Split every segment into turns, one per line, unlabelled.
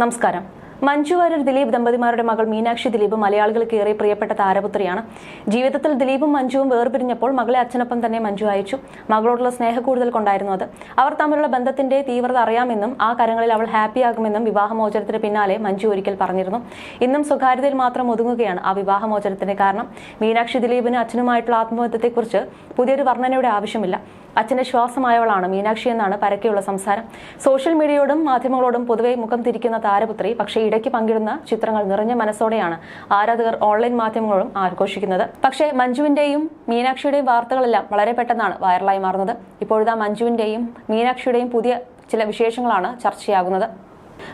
നമസ്കാരം. മഞ്ജു വാര്യർ ദിലീപ് ദമ്പതിമാരുടെ മകൾ മീനാക്ഷി ദിലീപ് മലയാളികൾക്ക് ഏറെ പ്രിയപ്പെട്ട താരപുത്രിയാണ്. ജീവിതത്തിൽ ദിലീപും മഞ്ജുവും വേർപിരിഞ്ഞപ്പോൾ മകളെ അച്ഛനൊപ്പം തന്നെ മഞ്ജു അയച്ചു. മകളോടുള്ള സ്നേഹ കൂടുതൽ കൊണ്ടായിരുന്നു അത്. അവർ തമ്മിലുള്ള ബന്ധത്തിന്റെ തീവ്രത അറിയാമെന്നും ആ കരങ്ങളിൽ അവൾ ഹാപ്പിയാകുമെന്നും വിവാഹമോചനത്തിന് പിന്നാലെ മഞ്ജു ഒരിക്കൽ പറഞ്ഞിരുന്നു. ഇന്നും സ്വകാര്യതയിൽ മാത്രം ഒതുങ്ങുകയാണ് ആ വിവാഹമോചനത്തിന്റെ കാരണം. മീനാക്ഷി ദിലീപിന് അച്ഛനുമായിട്ടുള്ള ആത്മബന്ധത്തെക്കുറിച്ച് പുതിയൊരു വർണനയുടെ ആവശ്യമില്ല. അച്ഛന്റെ ശ്വാസമായവളാണ് മീനാക്ഷി എന്നാണ് പരക്കെയുള്ള സംസാരം. സോഷ്യൽ മീഡിയയോടും മാധ്യമങ്ങളോടും പൊതുവെ മുഖം തിരിക്കുന്ന താരപുത്രി പക്ഷേ ഇടയ്ക്ക് പങ്കിടുന്ന ചിത്രങ്ങൾ നിറഞ്ഞ മനസ്സോടെയാണ് ആരാധകർ ഓൺലൈൻ മാധ്യമങ്ങളോടും ആഘോഷിക്കുന്നത്. പക്ഷേ മഞ്ജുവിന്റെയും മീനാക്ഷിയുടെയും വാർത്തകളെല്ലാം വളരെ പെട്ടെന്നാണ് വൈറലായി മാറുന്നത്. ഇപ്പോഴത്തെ മഞ്ജുവിന്റെയും മീനാക്ഷിയുടെയും പുതിയ ചില വിശേഷങ്ങളാണ് ചർച്ചയാകുന്നത്.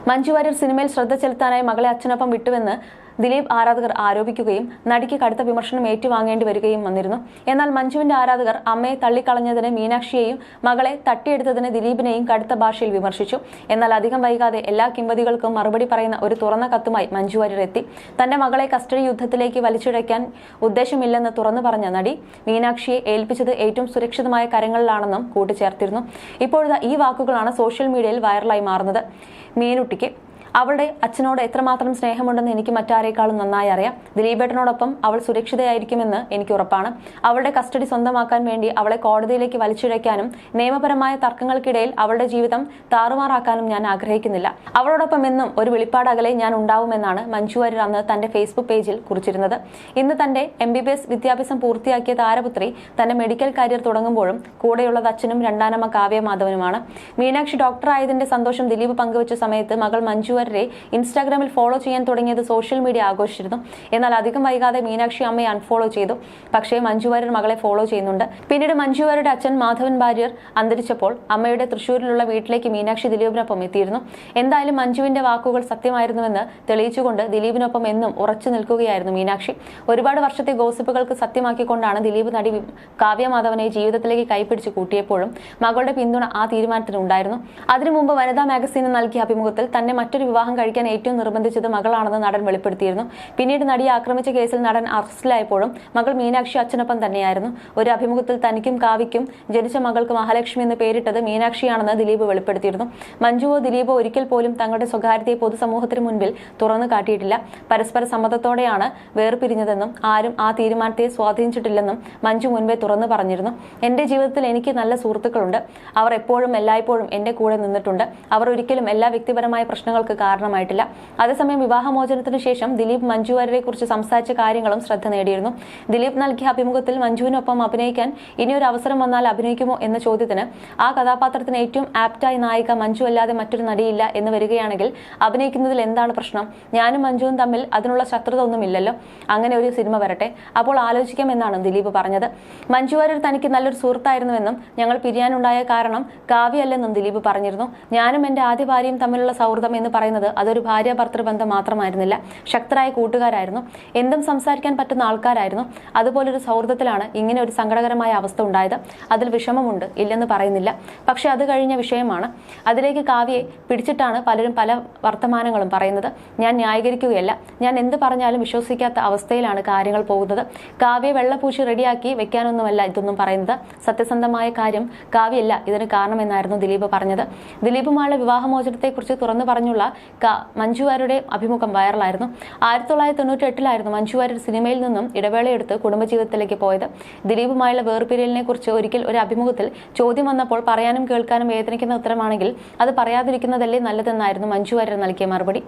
മഞ്ജു വാര്യർ സിനിമയിൽ ശ്രദ്ധ ചെലുത്താനായി മകളെ അച്ഛനൊപ്പം വിട്ടുവെന്ന് ദിലീപ് ആരാധകർ ആരോപിക്കുകയും നടിക്ക് കടുത്ത വിമർശനം ഏറ്റുവാങ്ങേണ്ടി വരികയും വന്നിരുന്നു. എന്നാൽ മഞ്ജുവിന്റെ ആരാധകർ അമ്മയെ തള്ളിക്കളഞ്ഞതിന് മീനാക്ഷിയെയും മകളെ തട്ടിയെടുത്തതിന് ദിലീപിനെയും കടുത്ത ഭാഷയിൽ വിമർശിച്ചു. എന്നാൽ അധികം വൈകാതെ എല്ലാ കിംവദികൾക്കും മറുപടി പറയുന്ന ഒരു തുറന്ന കത്തുമായി മഞ്ജു എത്തി തന്റെ മകളെ കസ്റ്റഡി യുദ്ധത്തിലേക്ക് വലിച്ചിഴയ്ക്കാൻ ഉദ്ദേശമില്ലെന്ന് തുറന്നു പറഞ്ഞ നടി മീനാക്ഷിയെ ഏൽപ്പിച്ചത് ഏറ്റവും സുരക്ഷിതമായ കരങ്ങളിലാണെന്നും കൂട്ടിച്ചേർത്തിരുന്നു. ഇപ്പോഴത്തെ ഈ വാക്കുകളാണ് സോഷ്യൽ മീഡിയയിൽ വൈറലായി മാറുന്നത്. മീനുട്ടിക്ക് അവളുടെ അച്ഛനോട് എത്രമാത്രം സ്നേഹമുണ്ടെന്ന് എനിക്ക് മറ്റാരേക്കാളും നന്നായി അറിയാം. ദിലീപേട്ടനോടൊപ്പം അവൾ സുരക്ഷിതയായിരിക്കുമെന്ന് എനിക്ക് ഉറപ്പാണ്. അവളുടെ കസ്റ്റഡി സ്വന്തമാക്കാൻ വേണ്ടി അവളെ കോടതിയിലേക്ക് വലിച്ചിഴയ്ക്കാനും നിയമപരമായ തർക്കങ്ങൾക്കിടയിൽ അവളുടെ ജീവിതം താറുമാറാക്കാനും ഞാൻ ആഗ്രഹിക്കുന്നില്ല. അവളോടൊപ്പം എന്നും ഒരു വെളിപ്പാടകലെ ഞാൻ ഉണ്ടാവുമെന്നാണ് മഞ്ജു വാര്യർ അന്ന് തന്റെ ഫേസ്ബുക്ക് പേജിൽ കുറിച്ചിരുന്നത്. ഇന്ന് തന്റെ എം ബി ബി എസ് വിദ്യാഭ്യാസം പൂർത്തിയാക്കിയ താരപുത്രി തന്റെ മെഡിക്കൽ കരിയർ തുടങ്ങുമ്പോഴും കൂടെയുള്ളത് അച്ഛനും രണ്ടാനമ്മ കാവ്യ മാധവനുമാണ്. മീനാക്ഷി ഡോക്ടറായതിന്റെ സന്തോഷം ദിലീപ് പങ്കുവച്ച സമയത്ത് മകൾ മഞ്ജു വാര്യരെ ഇൻസ്റ്റാഗ്രാമിൽ ഫോളോ ചെയ്യാൻ തുടങ്ങിയത് സോഷ്യൽ മീഡിയ ആഘോഷിച്ചിരുന്നു. എന്നാൽ അധികം വൈകാതെ മീനാക്ഷി അമ്മയെ അൺഫോളോ ചെയ്തു. പക്ഷേ മഞ്ജു വാര്യർ മകളെ ഫോളോ ചെയ്യുന്നുണ്ട്. പിന്നീട് മഞ്ജു വാര്യരുടെ അച്ഛൻ മാധവൻ ഭാര്യർ അന്തരിച്ചപ്പോൾ അമ്മയുടെ തൃശൂരിലുള്ള വീട്ടിലേക്ക് മീനാക്ഷി ദിലീപിനൊപ്പം എത്തിയിരുന്നു. എന്തായാലും മഞ്ജുവിന്റെ വാക്കുകൾ സത്യമായിരുന്നുവെന്ന് തെളിയിച്ചുകൊണ്ട് ദിലീപിനൊപ്പം എന്നും ഉറച്ചു നിൽക്കുകയായിരുന്നു മീനാക്ഷി. ഒരുപാട് വർഷത്തെ ഗോസിപ്പുകൾക്ക് സത്യമാക്കിക്കൊണ്ടാണ് ദിലീപ് നടി കാവ്യമാധവനെ കാവ്യ മാധവനെ ജീവിതത്തിലേക്ക് കൈപ്പിടിച്ച് കൂട്ടിയപ്പോഴും മകളുടെ പിന്തുണ ആ തീരുമാനത്തിനുണ്ടായിരുന്നു. അതിനു മുമ്പ് വനിതാ മാഗസീന് നൽകിയ അഭിമുഖത്തിൽ തന്നെ മറ്റൊരു വിവാഹം കഴിക്കാൻ ഏറ്റവും നിർബന്ധിച്ചത് മകളാണെന്ന് നടൻ വെളിപ്പെടുത്തിയിരുന്നു. പിന്നീട് നടിയെ ആക്രമിച്ച കേസിൽ നടൻ അറസ്റ്റിലായപ്പോഴും മകൾ മീനാക്ഷി അച്ഛനൊപ്പം തന്നെയായിരുന്നു. ഒരു അഭിമുഖത്തിൽ തനിക്കും കാവിക്കും ജനിച്ച മകൾക്ക് മഹാലക്ഷ്മി എന്ന് പേരിട്ടത് മീനാക്ഷിയാണെന്ന് ദിലീപ് വെളിപ്പെടുത്തിയിരുന്നു. മഞ്ജുവോ ദിലീപോ ഒരിക്കൽ പോലും തങ്ങളുടെ സ്വകാര്യതയെ പൊതുസമൂഹത്തിന് മുൻപിൽ തുറന്നു കാട്ടിയിട്ടില്ല. പരസ്പര സമ്മതത്തോടെയാണ് വേർപിരിഞ്ഞതെന്നും ആരും ആ തീരുമാനത്തെ സ്വാധീനിച്ചിട്ടില്ലെന്നും മഞ്ജു മുൻപേ തുറന്നു പറഞ്ഞിരുന്നു. എന്റെ ജീവിതത്തിൽ എനിക്ക് നല്ല സുഹൃത്തുക്കളുണ്ട്. അവർ എപ്പോഴും എല്ലായ്പ്പോഴും എന്റെ കൂടെ നിന്നിട്ടുണ്ട്. അവർ ഒരിക്കലും എല്ലാ വ്യക്തിപരമായ പ്രശ്നങ്ങൾക്ക് കാരണമായിട്ടില്ല. അതേസമയം വിവാഹമോചനത്തിന് ശേഷം ദിലീപ് മഞ്ജു വാര്യരെ കുറിച്ച് സംസാരിച്ച കാര്യങ്ങളും ശ്രദ്ധ നേടിയിരുന്നു. ദിലീപ് നൽകിയ അഭിമുഖത്തിൽ മഞ്ജുവിനൊപ്പം അഭിനയിക്കാൻ ഇനിയൊരു അവസരം വന്നാൽ അഭിനയിക്കുമോ എന്ന ചോദ്യത്തിന് ആ കഥാപാത്രത്തിന് ഏറ്റവും ആപ്റ്റായി നായിക മഞ്ജു അല്ലാതെ മറ്റൊരു നടിയില്ല എന്ന് വരികയാണെങ്കിൽ അഭിനയിക്കുന്നതിൽ എന്താണ് പ്രശ്നം? ഞാനും മഞ്ജുവും തമ്മിൽ അതിനുള്ള ശത്രുത ഒന്നുമില്ലല്ലോ. അങ്ങനെ ഒരു സിനിമ വരട്ടെ. അപ്പോൾ ആലോചിക്കാം എന്നാണ് ദിലീപ് പറഞ്ഞത്. മഞ്ജു വാര്യർ തനിക്ക് നല്ലൊരു സുഹൃത്തായിരുന്നുവെന്നും ഞങ്ങൾ പിരിയാനുണ്ടായ കാരണം കാവ്യല്ലെന്നും ദിലീപ് പറഞ്ഞിരുന്നു. ഞാനും എന്റെ ആദ്യ ഭാര്യയും തമ്മിലുള്ള സൗഹൃദം എന്ന് പറയുന്നത് അതൊരു ഭാര്യ ഭർത്തൃബന്ധം മാത്രമായിരുന്നില്ല. ശക്തരായ കൂട്ടുകാരായിരുന്നു. എന്തും സംസാരിക്കാൻ പറ്റുന്ന ആൾക്കാരായിരുന്നു. അതുപോലൊരു സൗഹൃദത്തിലാണ് ഇങ്ങനെ ഒരു സങ്കടകരമായ അവസ്ഥ ഉണ്ടായത്. അതിൽ വിഷമമുണ്ട്. ഇല്ലെന്ന് പറയുന്നില്ല. പക്ഷെ അത് കഴിഞ്ഞ വിഷയമാണ്. അതിലേക്ക് കാവ്യയെ പിടിച്ചിട്ടാണ് പലരും പല വർത്തമാനങ്ങളും പറയുന്നത്. ഞാൻ ന്യായീകരിക്കുകയല്ല. ഞാൻ എന്ത് പറഞ്ഞാലും വിശ്വസിക്കാത്ത അവസ്ഥയിലാണ് കാര്യങ്ങൾ പോകുന്നത്. കാവ്യ വെള്ളപൂശി റെഡിയാക്കി വെക്കാനൊന്നുമല്ല ഇതൊന്നും പറയുന്നത്. സത്യസന്ധമായ കാര്യം കാവ്യല്ല ഇതിന് കാരണമെന്നായിരുന്നു ദിലീപ് പറഞ്ഞത്. ദിലീപുമായുള്ള വിവാഹമോചനത്തെക്കുറിച്ച് തുറന്നു പറഞ്ഞുള്ള ക- മഞ്ജു അഭിമുഖം വൈറലായിരുന്നു. ആയിരത്തി തൊള്ളായിരത്തി തൊണ്ണൂറ്റി എട്ടിലായിരുന്നു മഞ്ജുവാര്യർ സിനിമയിൽ നിന്നും ഇടവേളയെടുത്ത് കുടുംബജീവിതത്തിലേക്ക് പോയത്. ദിലീപുമായുള്ള വേർപിരിയലിനെ കുറിച്ച് ഒരിക്കൽ ഒരു അഭിമുഖത്തിൽ ചോദ്യം വന്നപ്പോൾ പറയാനും കേൾക്കാനും വേദനിക്കുന്ന ഉത്തരമാണെങ്കിൽ അത് പറയാതിരിക്കുന്നതല്ലേ നല്ലതെന്നായിരുന്നു മഞ്ജുവാര്യർ നൽകിയ മറുപടി.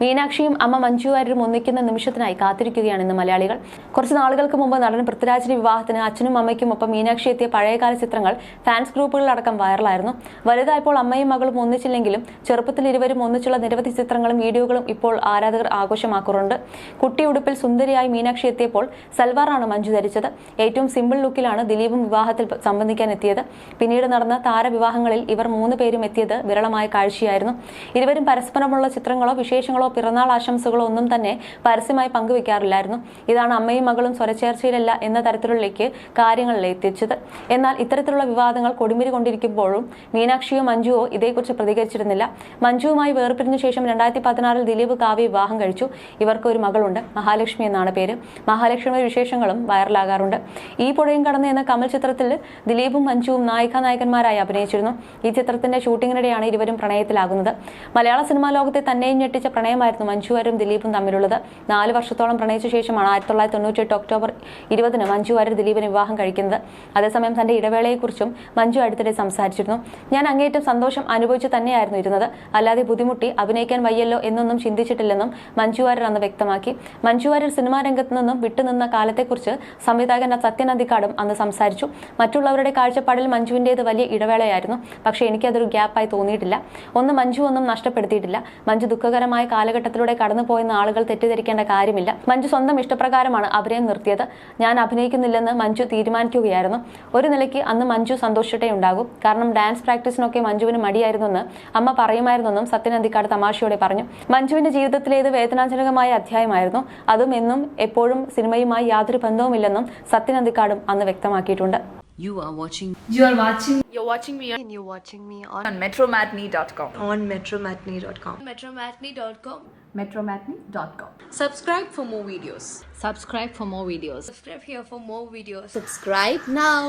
മീനാക്ഷിയും അമ്മ മഞ്ജുവാര്യരും ഒന്നിക്കുന്ന നിമിഷത്തിനായി കാത്തിരിക്കുകയാണ് ഇന്ന് മലയാളികൾ. കുറച്ച് നാളുകൾക്ക് മുമ്പ് നടൻ പൃഥ്വിരാജിന്റെ വിവാഹത്തിന് അച്ഛനും അമ്മയ്ക്കും ഒപ്പം മീനാക്ഷി എത്തിയ പഴയകാല ചിത്രങ്ങൾ ഫാൻസ് ഗ്രൂപ്പുകളിലടക്കം വൈറലായിരുന്നു. വലുതായപ്പോൾ അമ്മയും മകളും ഒന്നിച്ചില്ലെങ്കിലും ചെറുപ്പത്തിൽ ഇരുവരും ഒന്നിച്ചുള്ള നിരവധി ചിത്രങ്ങളും വീഡിയോകളും ഇപ്പോൾ ആരാധകർ ആഘോഷമാക്കാറുണ്ട് കുട്ടി ഉടുപ്പിൽ സുന്ദരിയായി മീനാക്ഷി എത്തിയപ്പോൾ സൽവാറാണ് മഞ്ജു ധരിച്ചത്. ഏറ്റവും സിമ്പിൾ ലുക്കിലാണ് ദിലീപും വിവാഹത്തിൽ സംബന്ധിക്കാൻ എത്തിയത്. പിന്നീട് നടന്ന താരവിവാഹങ്ങളിൽ ഇവർ മൂന്ന് പേരും എത്തിയത് വിരളമായ കാഴ്ചയായിരുന്നു. ഇരുവരും പരസ്പരമുള്ള ചിത്രങ്ങളോ വിശേഷങ്ങളോ പിറന്നാൾ ആശംസകളോ ഒന്നും തന്നെ പരസ്യമായി പങ്കുവെക്കാറില്ലായിരുന്നു. ഇതാണ് അമ്മയും മകളും സ്വരച്ചേർച്ചയിലല്ല എന്ന തരത്തിലേക്ക് കാര്യങ്ങളിൽ എത്തിച്ചത്. എന്നാൽ ഇത്തരത്തിലുള്ള വിവാദങ്ങൾ കൊടിമിരി കൊണ്ടിരിക്കുമ്പോഴും മീനാക്ഷിയോ മഞ്ജുവോ ഇതേക്കുറിച്ച് പ്രതികരിച്ചിരുന്നില്ല. മഞ്ജുവുമായി വേർപിരിഞ്ഞ ശേഷം രണ്ടായിരത്തി പതിനാറിൽ ദിലീപ് കാവ്യ വിവാഹം കഴിച്ചു. ഇവർക്ക് ഒരു മകളുണ്ട്. മഹാലക്ഷ്മി എന്നാണ് പേര്. മഹാലക്ഷ്മിയുടെ വിശേഷങ്ങളും വൈറലാകാറുണ്ട്. ഈ പുഴയും കടന്ന് എന്ന കമൽ ചിത്രത്തിൽ ദിലീപും മഞ്ജുവും നായിക നായകന്മാരായി അഭിനയിച്ചിരുന്നു. ഈ ചിത്രത്തിന്റെ ഷൂട്ടിങ്ങിനിടെയാണ് ഇരുവരും പ്രണയത്തിലാകുന്നത്. മലയാള സിനിമാ ലോകത്തെ തന്നെയും ഞെട്ടിച്ച പ്രണയമായിരുന്നു മഞ്ജുവാരും ദിലീപും തമ്മിലുള്ളത്. നാല് വർഷത്തോളം പ്രണയിച്ച ശേഷമാണ് ആയിരത്തി തൊള്ളായിരത്തി തൊണ്ണൂറ്റി എട്ട് ഒക്ടോബർ ഇരുപതിന് മഞ്ജു ദിലീപിന് ദിലീപിനെ വിവാഹം കഴിക്കുന്നത്. അതേസമയം തന്റെ ഇടവേളയെക്കുറിച്ചും മഞ്ജു അടുത്തിടെ സംസാരിച്ചിരുന്നു. ഞാൻ അങ്ങേയറ്റം സന്തോഷം അനുഭവിച്ചു തന്നെയായിരുന്നു ഇരുന്നത്. അല്ലാതെ ബുദ്ധിമുട്ടി അഭിനയിക്കാൻ വയ്യല്ലോ എന്നൊന്നും ചിന്തിച്ചിട്ടില്ലെന്നും മഞ്ജു വാര്യർ അന്ന് വ്യക്തമാക്കി. മഞ്ജു വാര്യർ സിനിമാ രംഗത്ത് നിന്നും വിട്ടുനിന്ന കാലത്തെക്കുറിച്ച് സംവിധായകൻ സത്യൻ അന്തിക്കാടും അന്ന് സംസാരിച്ചു. മറ്റുള്ളവരുടെ കാഴ്ചപ്പാടിൽ മഞ്ജുവിന്റേത് വലിയ ഇടവേളയായിരുന്നു. പക്ഷേ എനിക്കതൊരു ഗ്യാപ്പായി തോന്നിയിട്ടില്ല. ഒന്ന് മഞ്ജു ഒന്നും നഷ്ടപ്പെടുത്തിയിട്ടില്ല. മഞ്ജു ദുഃഖകരമായ കാലഘട്ടത്തിലൂടെ കടന്നുപോയെന്ന് ആളുകൾ തെറ്റിദ്ധരിക്കേണ്ട കാര്യമില്ല. മഞ്ജു സ്വന്തം ഇഷ്ടപ്രകാരമാണ് അഭിനയം നിർത്തിയത്. ഞാൻ അഭിനയിക്കുന്നില്ലെന്ന് മഞ്ജു തീരുമാനിക്കുകയായിരുന്നു. ഒരു നിലയ്ക്ക് അന്ന് മഞ്ജു സന്തോഷിച്ചിട്ടേ ഉണ്ടാകും കാരണം ഡാൻസ് പ്രാക്ടീസിനൊക്കെ മഞ്ജുവിന് മടിയായിരുന്നെന്ന് അമ്മ പറയുമായിരുന്നെന്നും സത്യൻ അന്തിക്കാട് തമാശയോടെ പറഞ്ഞു മഞ്ജുവിന്റെ ജീവിതത്തിലേത് വേദനാജനകമായ അധ്യായമായിരുന്നു അതും എന്നും എപ്പോഴും സിനിമയുമായി യാതൊരു ബന്ധവുമില്ലെന്നും സത്യൻ അന്തിക്കാടും അന്ന് വ്യക്തമാക്കിയിട്ടുണ്ട്
You are watching
You are watching
You're watching me
and you're watching me on,
on metromatney.com.
on metromatney.com.
metromatney.com.
metromatney.com.
Subscribe for more videos.
Subscribe for more videos.
Subscribe here for more videos.
Subscribe now.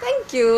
Thank you.